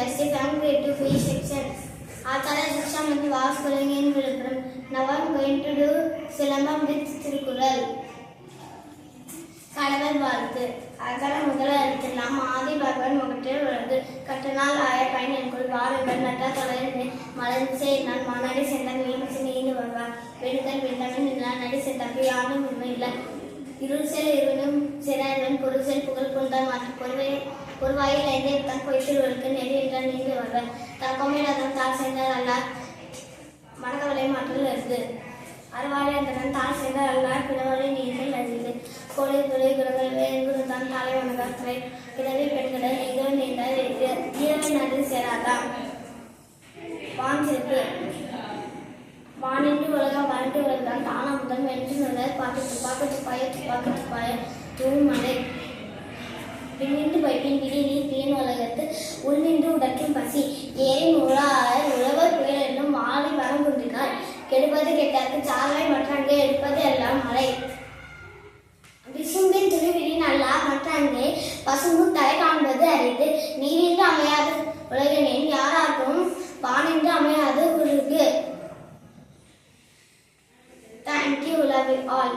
Classic and Creative Free section. Acharya Shiksha Mati was calling in Viluppuram. Now I am going to do Silambam with Tirukural. கடவுள் வாழ்த்து அகர முதல எழுத்தெல்லாம் ஆதி பகவன் முகத்தில் உள்ளது கட்டனால் ஆய பயன் எனக்குள் வாருங்கள் நட்டா தொடர்ந்து மலர்ந்து நான் மாநாடி சென்ற நீண்டு நீண்டு வருவார் வெடுக்கல் வெள்ளமே நின்றான் நடி சென்றாக்கு யாரும் உண்மை இல்லை இருள் செல் இருவனும் சிறாயவன் பொருள் செல் புகழ் கொண்டான் மாற்றி பொருளை பொருவாயில் ஐந்தே தன் பொய்த்திருவருக்கு நெறி என்றால் நீண்டு வருவார் தக்கமில்லாதவன் தால் சென்றார் அல்லார் மனக்கவலை மாற்றல் இருந்து அறுவாழை என்றவன் தால் சென்றார் அல்லார் பிறவரை நீங்கள் அறிந்து கோழி துறை குரங்கள் வேறு தான் தலை வணக்கத்துறை பிறவி பெண்களை எங்கோ நீங்கள் ஈரவை நன்றி சேராதான் வான் சிறப்பு வானின்றி உலகம் வறண்டு உலகம் தானா முதல் வென்று நல்ல பாட்டு துப்பாக்க துப்பாய துப்பாக்க துப்பாய தூமலை விண்ணின்று வைப்பின் விடிநீர் பிரியன் உலகத்து உள்நின்று உடக்கும் பசி. ஏறி நூலார் உழவர் புயல் என்னும் மாலை வரம் கொண்டிருக்கார் கெடுப்பது கெட்டார்க்கு சார்வாய் மற்றாங்கே எடுப்பது எல்லாம் மலை விசும்பின் துணிவிடின் அல்லா மற்றாங்கே பசும்பு தலை காண்பது அறிந்து நீரின்று அமையாத உலகினின் யாராகவும் வானின்று அமையாது உருகு தேங்க்யூ லவ் ஆல்